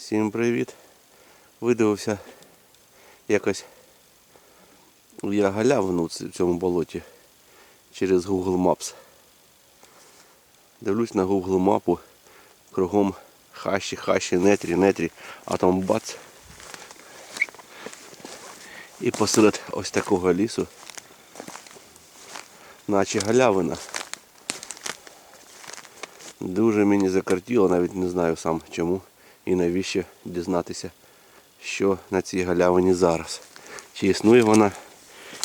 Всім привіт. Видивився якось я галявину в цьому болоті через Google Maps. Дивлюсь на Google мапу, кругом хащі, хащі, нетрі, нетрі, а там бац. І посеред ось такого лісу, наче галявина. Дуже мені закартіло, навіть не знаю сам чому і навіщо дізнатися, що на цій галявині зараз. Чи існує вона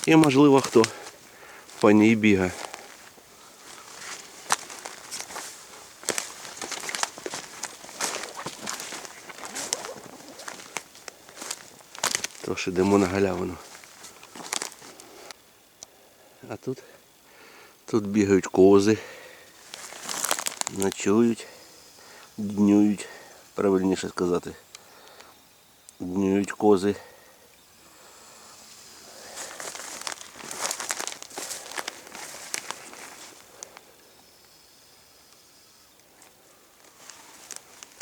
і можливо хто по ній бігає. Тож йдемо на галявину. А тут, тут бігають кози, ночують, днюють, правильніше сказати. Днюють кози.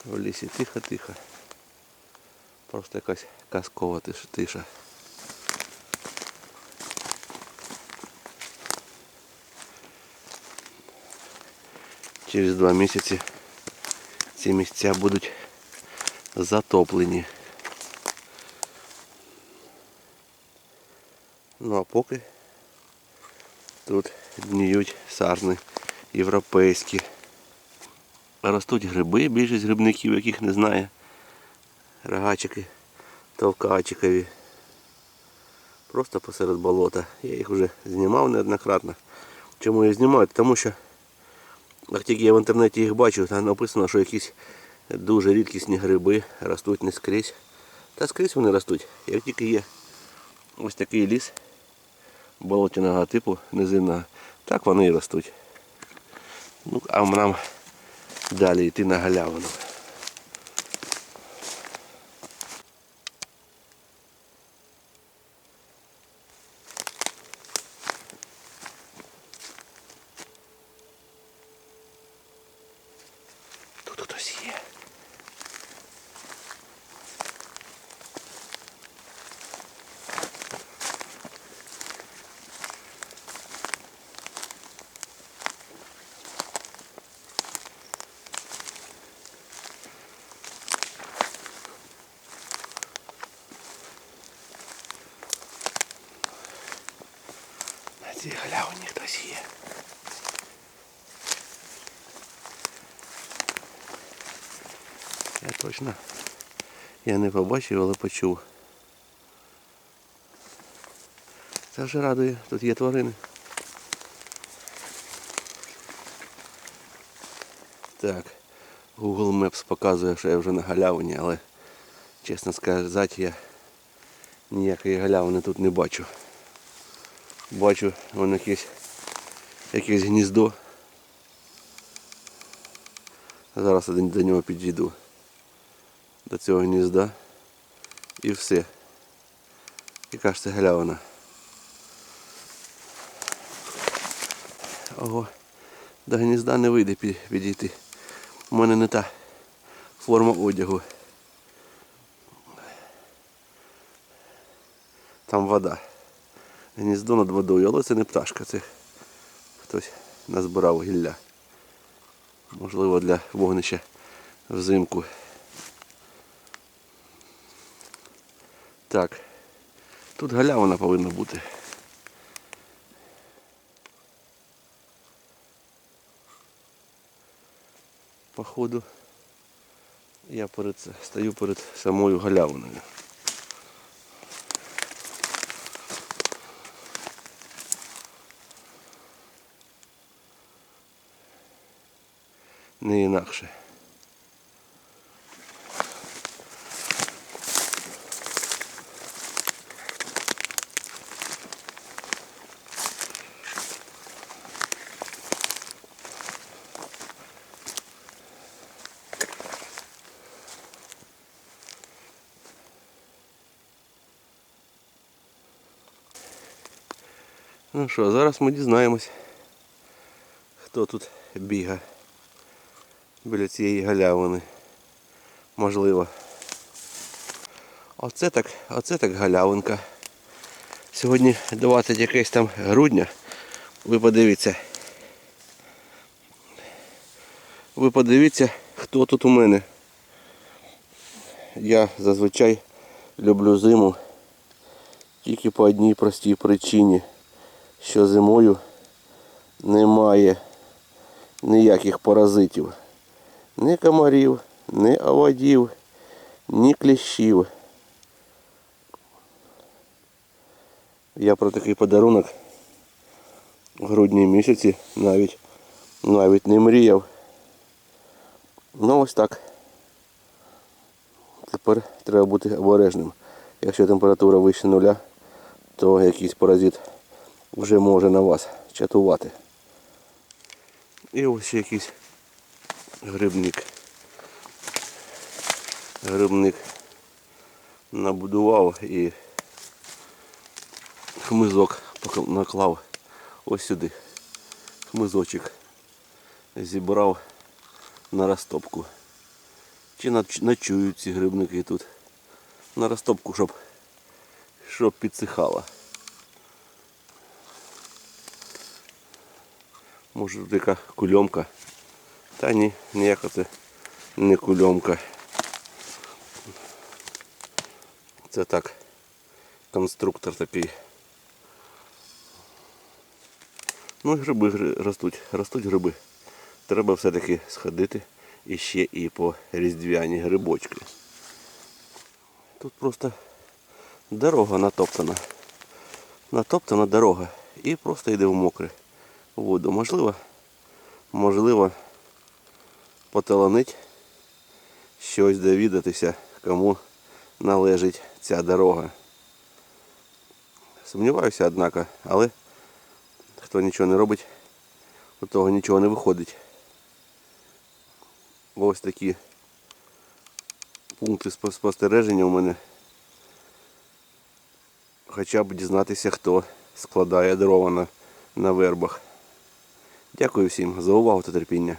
В лісі тихо-тихо. Просто якась казкова тиш- тиша. Через два місяці ці місця будуть затоплені. Ну а поки тут дніють сарни європейські. Ростуть гриби, більшість грибників, яких не знає. Рогачики, товкачикові. Просто посеред болота. Я їх вже знімав неоднократно. Чому я знімаю? Тому що як тільки я в інтернеті їх бачу, там написано, що якісь дуже рідкісні гриби ростуть не скрізь. Та скрізь вони ростуть. Як тільки є ось такий ліс болотяного типу, низинного, так вони і ростуть. Ну, а нам далі йти на галявину. Цій галявині хтось є. Я точно я не побачив, але почув. Це вже радує, тут є тварини. Так, Google Maps показує, що я вже на галявині, але чесно сказати, я ніякої галявини тут не бачу. Бачу вон якесь, якесь гніздо. Зараз я до нього підійду. До цього гнізда. І все. Яка ж це галявина. Ого, до гнізда не вийде підійти. У мене не та форма одягу. Там вода. Гніздо над водою, але це не пташка, це хтось назбирав гілля. Можливо для вогнища взимку. Так. Тут галявина повинна бути. Походу я перед, стою перед самою галявиною. Не інакше. Ну що, зараз ми дізнаємось, хто тут бігає Біля цієї галявини. Можливо, Оце так, оце так галявинка. Сьогодні 20 якесь там грудня. Ви подивіться. Ви подивіться, хто тут у мене. Я зазвичай люблю зиму тільки по одній простій причині, що зимою немає ніяких паразитів. Ні комарів, ні оводів, ні кліщів. Я про такий подарунок в грудні місяці навіть, навіть не мріяв. Ну ось так. Тепер треба бути обережним. Якщо температура вище нуля, то якийсь паразит вже може на вас чатувати. І ось ще якийсь грибник. Грибник набудував і хмизок наклав ось сюди. Хмизочок зібрав на розтопку. Чи ночують ці грибники тут? На розтопку, щоб, щоб підсихало. Може тут яка кульомка. Та ні, ніяка це не кульомка. Це так, конструктор такий. Ну і гриби ростуть, ростуть гриби. Треба все-таки сходити і ще і по різдвяні грибочки. Тут просто дорога натоптана. Натоптана дорога. І просто йде в мокре воду. Можливо, можливо, поталанить щось довідатися, кому належить ця дорога. Сумніваюся, однако, але хто нічого не робить, у того нічого не виходить. Ось такі пункти спостереження у мене. Хоча б дізнатися, хто складає дрова на, на вербах. Дякую всім за увагу та терпіння.